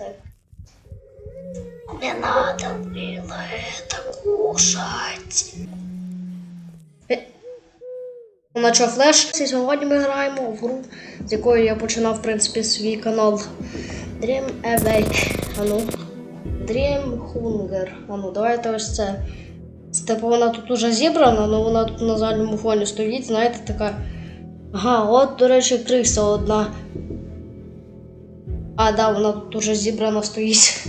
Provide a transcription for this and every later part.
Так. Не надо было это кушать. На що флеш? Сьогодні ми граємо в гру, з якої я починав, в принципі, свій канал. Dream Awake. Ану. Dream Hunger. Ану, давайте ось. Це, Типу вона тут уже зібрана, але вона тут на задньому фоні стоїть, знаєте, така. Ага, от, до речі, криса одна. А, да, вона тут уже зібрана стоїть.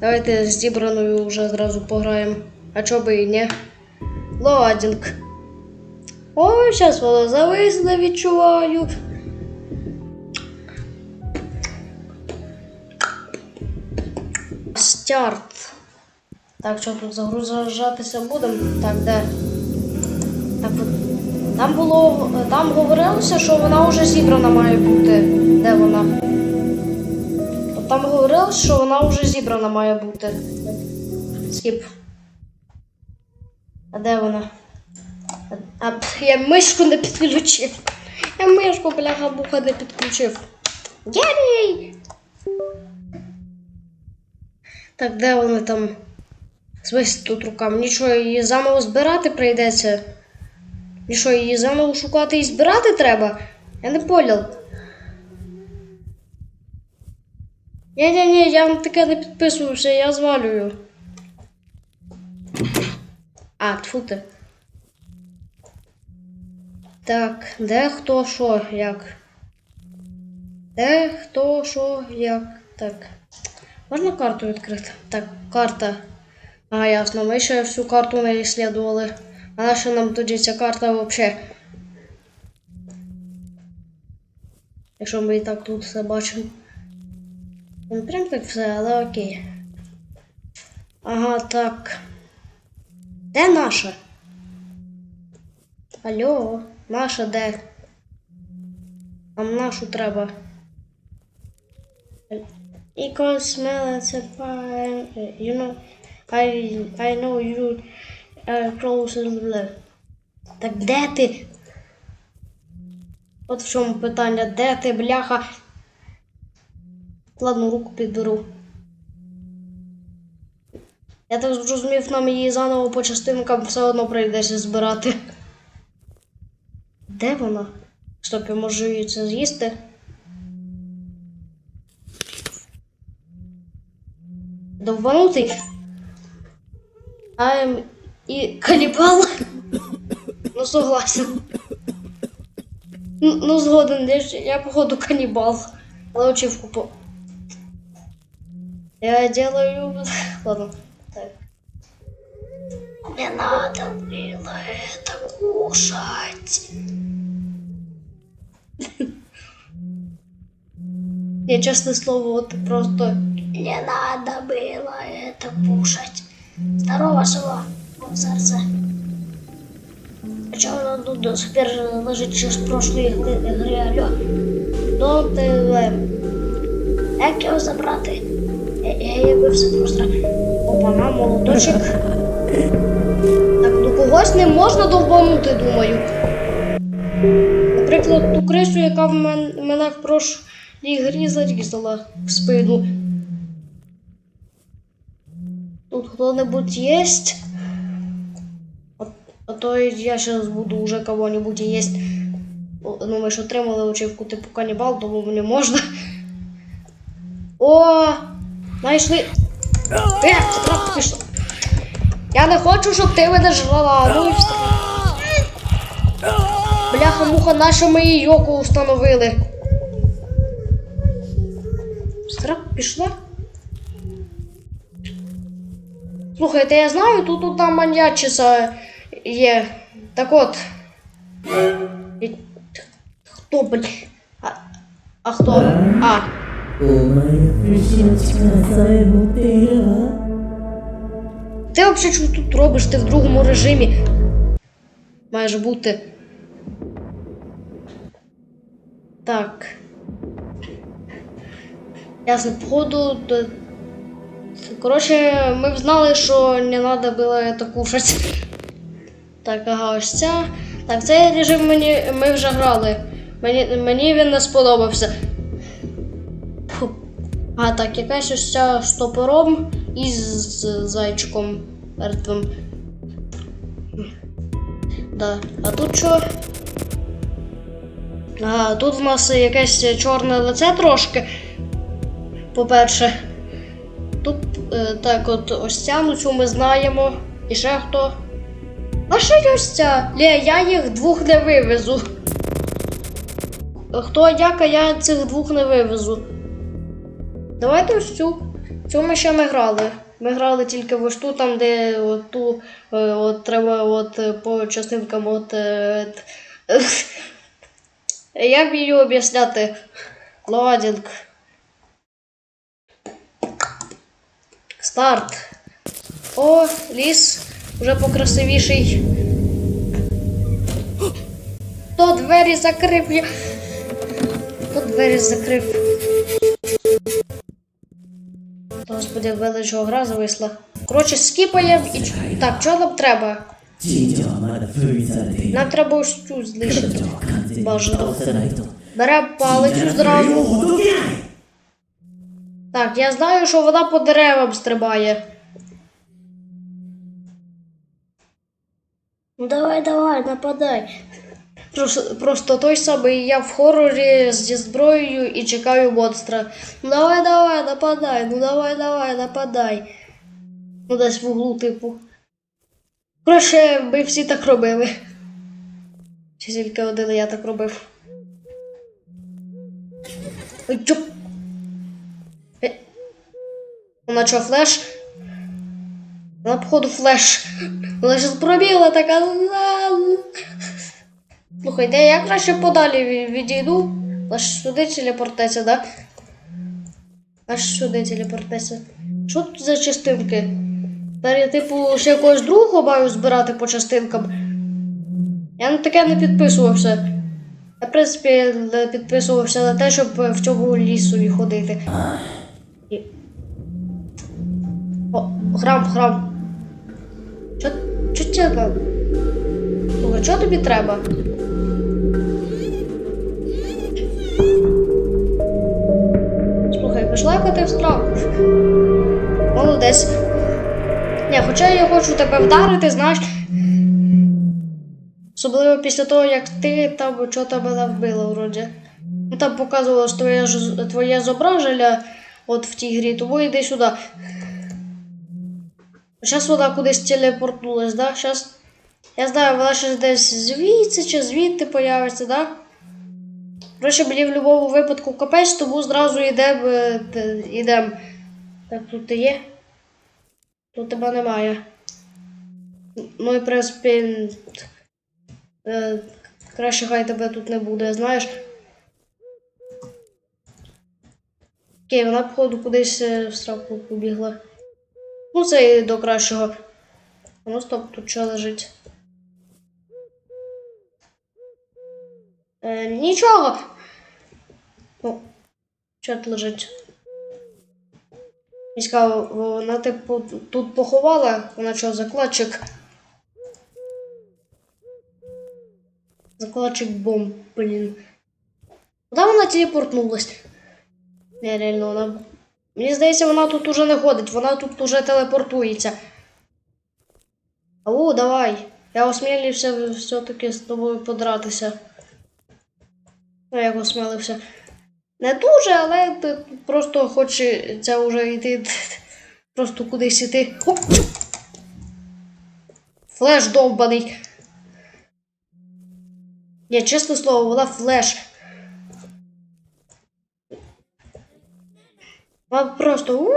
Давайте зібраною вже зразу пограємо. А чо би і ні? Лоадінг. Ой, зараз вона зависне відчуваю. Старт. Так, що тут загружатися будемо? Так, де? Так. Там було. Там говорилося, що вона вже зібрана має бути. Де вона? Там говорилося, що вона вже зібрана має бути. Скіп. А де вона? А, я мишку не підключив. Я мишку, бляха, буха не підключив. Герій! Так, де вони там? Звись тут руками. Нічого, її заново збирати прийдеться. Нічого, її заново шукати і збирати треба? Я не поняв. Ні-ні-ні, я на таке не підписувався, я звалюю. А, тьфу ти. Так, де хто що, як? Де хто що, як? Так. Можна карту відкрити? Так, карта. А, ясно, ми ще всю карту не ісследували. А наша нам тоді ця карта взагалі? Якщо ми і так тут все бачимо. Не прям так все, але окей. Ага, так. Де наша? Алло, наша де? Нам нашу треба. Smell it's a fire, you know, I, I know you are close to the. Так де ти? От в чому питання, де ти, бляха? Ладно, руку підберу. Я так зрозумів, нам її заново по частинкам все одно прийдеться збирати. Де вона? Стоп, я можу її це з'їсти. Довбанутий. I'm і канібал. Ну, согласен. Ну, ну згоден, я, я походу канібал. Але очівку по. Я делаю... Ладно, так. Не надо было это кушать. Я, честное слово, вот просто... Не надо было это кушать. Здорово. О, сердце. А чого воно тут до сих пір лежить з прошлої гри, алло? До ТВ. Як його забрати? Якби все просто. Опана, молоточок. Так, до когось не можна довбанути, думаю. Наприклад, ту крису, яка в мен, мене в прошлій грі зарізала в спину. Тут хто-небудь есть? А, то я сейчас буду уже кого-нибудь есть. Ну, ми ж отримали очівку типу канібал, тому мені можна. О! Знайшли. Е, страх пішла. Я не хочу, щоб ти мене жрала. Ну і все. Бляха-муха, наша ми її йоку установили. Страх пішла. Слухайте, я знаю, тут, тут там маньячиса є. Так от. Хто, блін? А, а хто? А. Ти взагалі що тут робиш? Ти в другому режимі. Маєш бути. Так. Ясно, походу. то- Коротше, ми б знали, що не треба було це кушати. Так, ага, ось ця. Так, цей режим мені, ми вже грали. Мені, мені він не сподобався. А так, якась ось ця з топором і з зайчиком мертвим. Да. А тут що? А, тут в нас якесь чорне лице трошки. По-перше. Тут е, так, от ось ця, ну цю ми знаємо. І ще хто. А ще ось ця. Лє, я їх двох не вивезу. Хто як, а я цих двох не вивезу. Давайте ось цю. Цю ми ще не грали. Ми грали тільки в ось ту, там, де от ту, е, от треба от е, по частинкам от. е, т- Як її об'ясняти? Лодінг. Старт. О, ліс вже покрасивіший. Хто двері закрив? Я... Хто двері закрив? Господи, як величого гра зависла. Коротше, скіпаємо і. Так, чого нам треба? Нам треба ось цю знищити. Бажано. Беремо палицю зразу. Так, я знаю, що вона по деревам стрибає. Давай, давай, нападай. Просто, той самий я в хорорі зі зброєю і чекаю монстра. Ну давай, давай, нападай, ну давай, давай, нападай. Ну десь в углу, типу. Коротше, ми всі так робили. Чи тільки один я так робив. Ой, чоп. Е, Вона що, флеш? Вона, походу, флеш. Вона ж пробігла така. Слухай, де я краще подалі відійду? Аж сюди телепортеться, да? Аж сюди телепортеться. Що тут за частинки? Тепер я, типу, ще якогось другого маю збирати по частинкам. Я на таке не підписувався. Я, в принципі, не підписувався на те, щоб в цьому лісу ходити. І- О, храм, храм. Що, що тебе що тобі треба? Яка в страху. Молодець. Ні, хоча я хочу тебе вдарити, знаєш. Особливо після того, як ти там що там вбила вроді. Ну там показувалось твоє, твоє зображення от в тій грі, тому йди сюди. Зараз вона кудись телепортнулась, да? Зараз. Я знаю, вона ще десь звідси чи звідти появиться, да? Коротше, мені в будь-якому випадку капець, тому зразу йдемо. йдем. Так, тут ти є? Тут тебе немає. Ну і в принципі. Е, краще хай тебе тут не буде, знаєш. Окей, вона, походу, кудись е, в сраку побігла. Ну, це і до кращого. Ну, стоп, тут що лежить? Е, нічого. Ну, що тут лежить? Цікаво, вона типу тут поховала, вона що, закладчик? Закладчик бомб, блін. Куди вона телепортнулась? Не, реально, вона. Мені здається, вона тут уже не ходить, вона тут уже телепортується. Ау, давай. Я осмілився все-таки з тобою подратися. Ну, як осмілився. Не дуже, але просто хочеться вже йти. Просто кудись іти. Хоп! Флеш довбаний. Ні, чесне слово, вона флеш. Вона просто.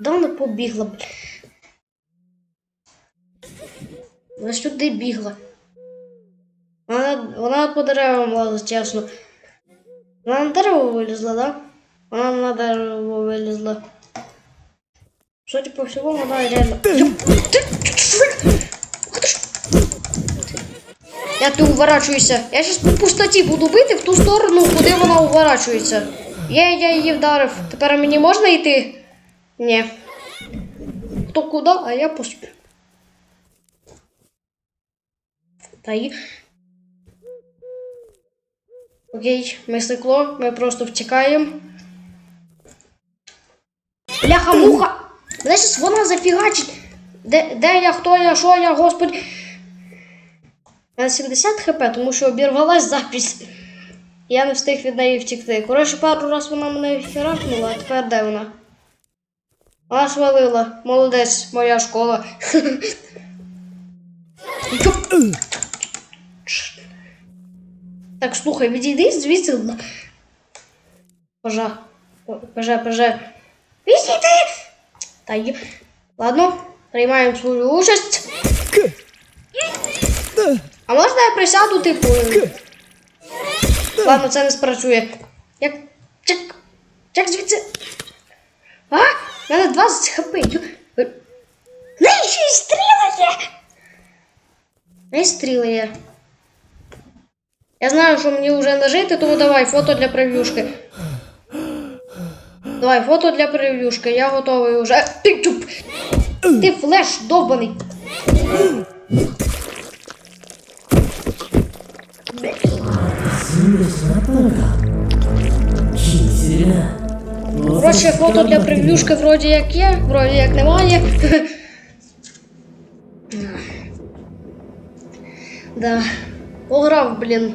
Да вона побігла. Вона сюди бігла. Вона, по деревам лазить, чесно. Вона на дерево вилізла, да? Вона на дерево вилізла. Судя по всему, вона реально. Я ти уворачуюся. Я зараз по пустоті буду бити в ту сторону, куди вона уворачується. Є, я її вдарив. Тепер мені можна йти? Ні. Хто куди, а я поспів. Та й. Окей, ми стекло, ми просто втікаємо. Бляха муха! Щас вона зафігачить. Де, де я, хто я, що я, господи. Я на 70 хп, тому що обірвалась запись. Я не встиг від неї втікти. Коротше, пару раз вона мене херакнула, а тепер де вона? Вона свалила. Молодець, моя школа. Так, слухай, відійди звідси. Пожа. Пожа, пожа. Відійди! Та й... Ладно, приймаємо свою участь. А можна я присяду, типу? Ладно, це не спрацює. Як. Чек. Чек звідси. А? У мене 20 хп. Не ще й стріли є. Не стріли є. Я знаю, що мені вже не жити, тому давай фото для прев'юшки. Давай фото для прев'юшки, я готовий вже. Ти чуп! Ти флеш довбаний. Коротше, фото для прев'юшки вроді як є, вроді як немає. да. Пограв, блін.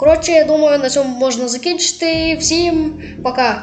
Коротше, я думаю, на цьому можна закінчити. Всім пока.